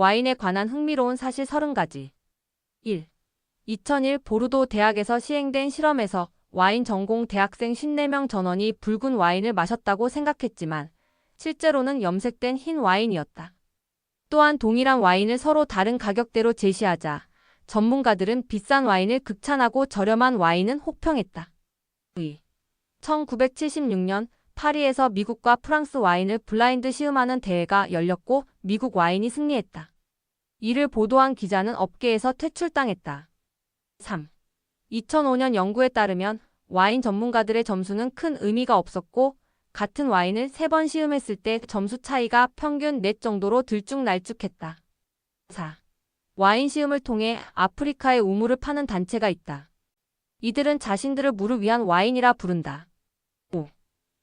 와인에 관한 흥미로운 사실 30가지. 1. 2001 보르도 대학에서 시행된 실험에서 와인 전공 대학생 54명 전원이 붉은 와인을 마셨다고 생각했지만 실제로는 염색된 흰 와인이었다. 또한 동일한 와인을 서로 다른 가격대로 제시하자 전문가들은 비싼 와인을 극찬하고 저렴한 와인은 혹평했다. 2. 1976년 파리에서 미국과 프랑스 와인을 블라인드 시음하는 대회가 열렸고 미국 와인이 승리했다. 이를 보도한 기자는 업계에서 퇴출당했다. 3. 2005년 연구에 따르면 와인 전문가들의 점수는 큰 의미가 없었고 같은 와인을 3번 시음했을 때 점수 차이가 평균 넷 정도로 들쭉날쭉했다. 4. 와인 시음을 통해 아프리카의 우물을 파는 단체가 있다. 이들은 자신들을 물을 위한 와인이라 부른다. 5.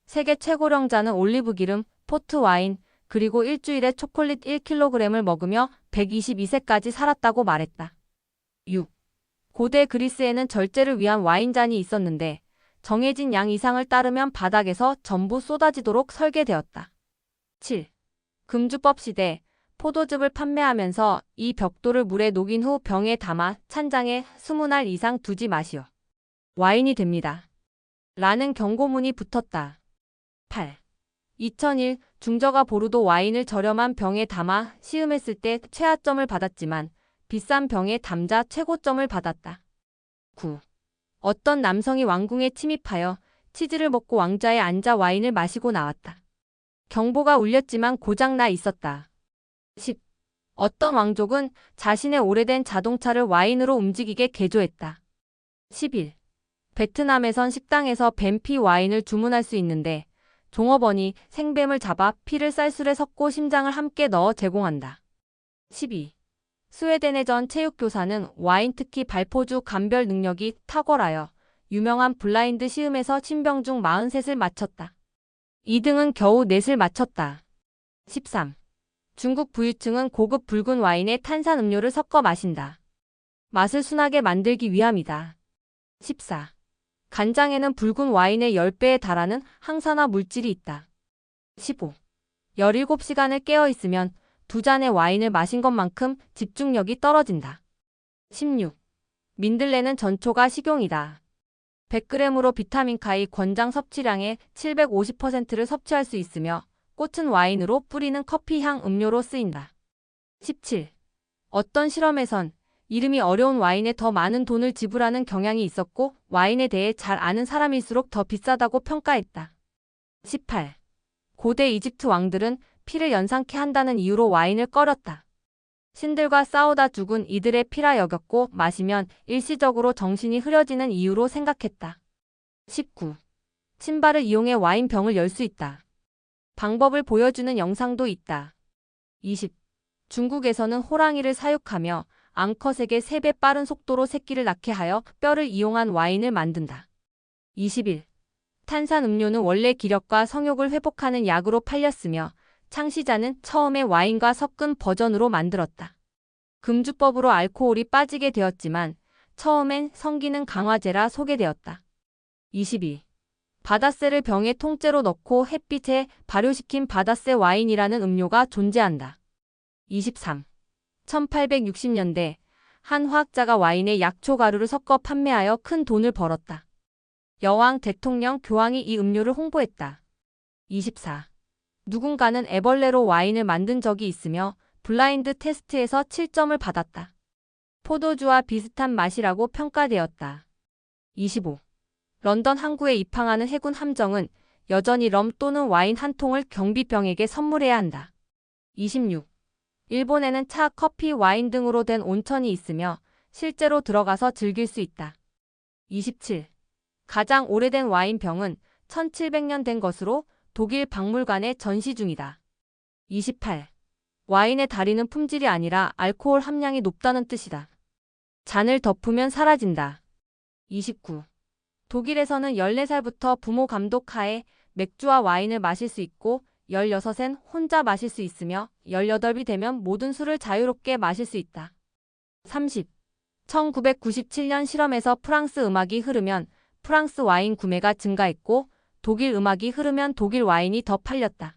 세계 최고령자는 올리브 기름, 포트 와인, 그리고 일주일에 초콜릿 1kg을 먹으며 122세까지 살았다고 말했다. 6. 고대 그리스에는 절제를 위한 와인잔이 있었는데 정해진 양 이상을 따르면 바닥에서 전부 쏟아지도록 설계되었다. 7. 금주법 시대 포도즙을 판매하면서 이 벽돌을 물에 녹인 후 병에 담아 찬장에 20날 이상 두지 마시오. 와인이 됩니다. 라는 경고문이 붙었다. 8. 2001 중저가 보르도 와인을 저렴한 병에 담아 시음했을 때 최하점을 받았지만 비싼 병에 담자 최고점을 받았다. 9. 어떤 남성이 왕궁에 침입하여 치즈를 먹고 왕좌에 앉아 와인을 마시고 나왔다. 경보가 울렸지만 고장나 있었다. 10. 어떤 왕족은 자신의 오래된 자동차를 와인으로 움직이게 개조했다. 11. 베트남에선 식당에서 뱀피 와인을 주문할 수 있는데 종업원이 생뱀을 잡아 피를 쌀술에 섞고 심장을 함께 넣어 제공한다. 12. 스웨덴의 전 체육교사는 와인 특히 발포주 감별 능력이 탁월하여 유명한 블라인드 시음에서 신병 중 43을 마쳤다. 2등은 겨우 4을 마쳤다. 13. 중국 부유층은 고급 붉은 와인에 탄산 음료를 섞어 마신다. 맛을 순하게 만들기 위함이다. 14. 간장에는 붉은 와인의 10배에 달하는 항산화 물질이 있다. 15. 17시간을 깨어 있으면 두 잔의 와인을 마신 것만큼 집중력이 떨어진다. 16. 민들레는 전초가 식용이다. 100g으로 비타민 K 권장 섭취량의 750%를 섭취할 수 있으며 꽃은 와인으로 뿌리는 커피향 음료로 쓰인다. 17. 어떤 실험에선 이름이 어려운 와인에 더 많은 돈을 지불하는 경향이 있었고 와인에 대해 잘 아는 사람일수록 더 비싸다고 평가했다. 18. 고대 이집트 왕들은 피를 연상케 한다는 이유로 와인을 꺼렸다. 신들과 싸우다 죽은 이들의 피라 여겼고 마시면 일시적으로 정신이 흐려지는 이유로 생각했다. 19. 신발을 이용해 와인병을 열 수 있다. 방법을 보여주는 영상도 있다. 20. 중국에서는 호랑이를 사육하며 앙컷에게 3배 빠른 속도로 새끼를 낳게 하여 뼈를 이용한 와인을 만든다. 21. 탄산 음료는 원래 기력과 성욕을 회복하는 약으로 팔렸으며 창시자는 처음에 와인과 섞은 버전으로 만들었다. 금주법으로 알코올이 빠지게 되었지만 처음엔 성기능 강화제라 소개되었다. 22. 바다새를 병에 통째로 넣고 햇빛에 발효시킨 바다새 와인이라는 음료가 존재한다. 23. 1860년대 한 화학자가 와인에 약초 가루를 섞어 판매하여 큰 돈을 벌었다. 여왕 대통령 교황이 이 음료를 홍보했다. 24. 누군가는 애벌레로 와인을 만든 적이 있으며 블라인드 테스트에서 7점을 받았다. 포도주와 비슷한 맛이라고 평가되었다. 25. 런던 항구에 입항하는 해군 함정은 여전히 럼 또는 와인 한 통을 경비병에게 선물해야 한다. 26. 일본에는 차, 커피, 와인 등으로 된 온천이 있으며 실제로 들어가서 즐길 수 있다. 27. 가장 오래된 와인병은 1700년 된 것으로 독일 박물관에 전시 중이다. 28. 와인의 다리는 품질이 아니라 알코올 함량이 높다는 뜻이다. 잔을 덮으면 사라진다. 29. 독일에서는 14살부터 부모 감독 하에 맥주와 와인을 마실 수 있고 16엔 혼자 마실 수 있으며 18이 되면 모든 술을 자유롭게 마실 수 있다. 30. 1997년 실험에서 프랑스 음악이 흐르면 프랑스 와인 구매가 증가했고 독일 음악이 흐르면 독일 와인이 더 팔렸다.